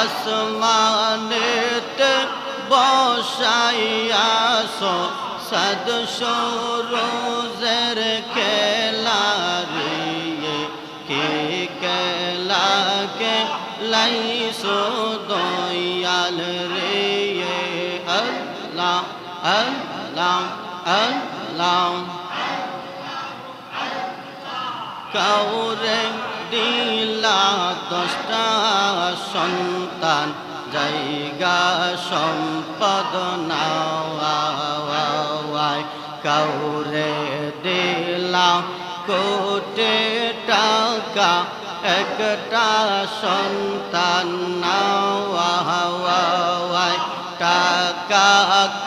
আসমানেতে বসাইয়াস সদ সরোজের খেলা রে কে কেলা কে লাইসো দয়াল রে আল্লাহ আল্লাহ আল্লাহ। কাউরে দিলা দশটা সন্তান, জায়গা সম্পদ নাওয়ায় কাউরে দিলা কোটে টাকা, একটা সন্তান নাওয়ায় টাকা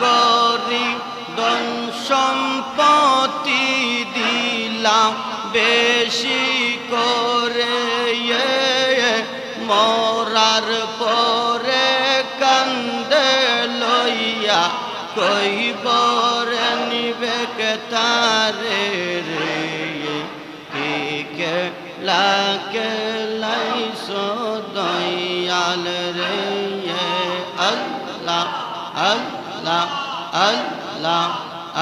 করি দন সম্পত্তি দিলাম বেশি করে মরার পরে কান্দে লইয়া কই বরে নিবে তারে রে? কে লাকে লাইসো দয়াল রে? আল্লাহ আল্লাহ আল্লাহ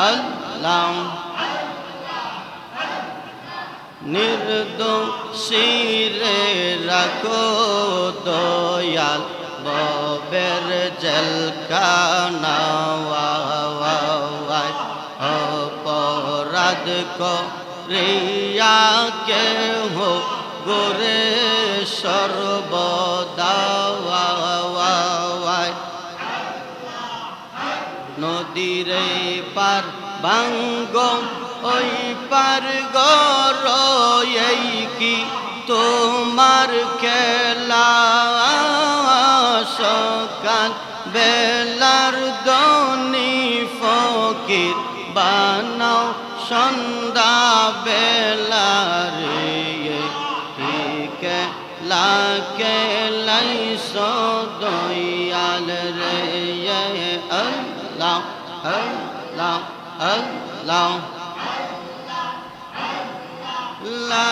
আল্লাহ। নির্দোষীরে রাখো দয়াল, ববের জলকানাওয়ায় অপরাধ করিয়া কে হো গোরে সর্বদাওয়ায় নদীরে পার বাঙ্গ ওই পার গর কি তোমার খেলা সকাল বেলার দনি ফকির বানাও সন্ধ্যা বেলার ঠিক লাকে লাইস দয়াল রে আল্লাহ আল্লাহ আল্লাহ। লা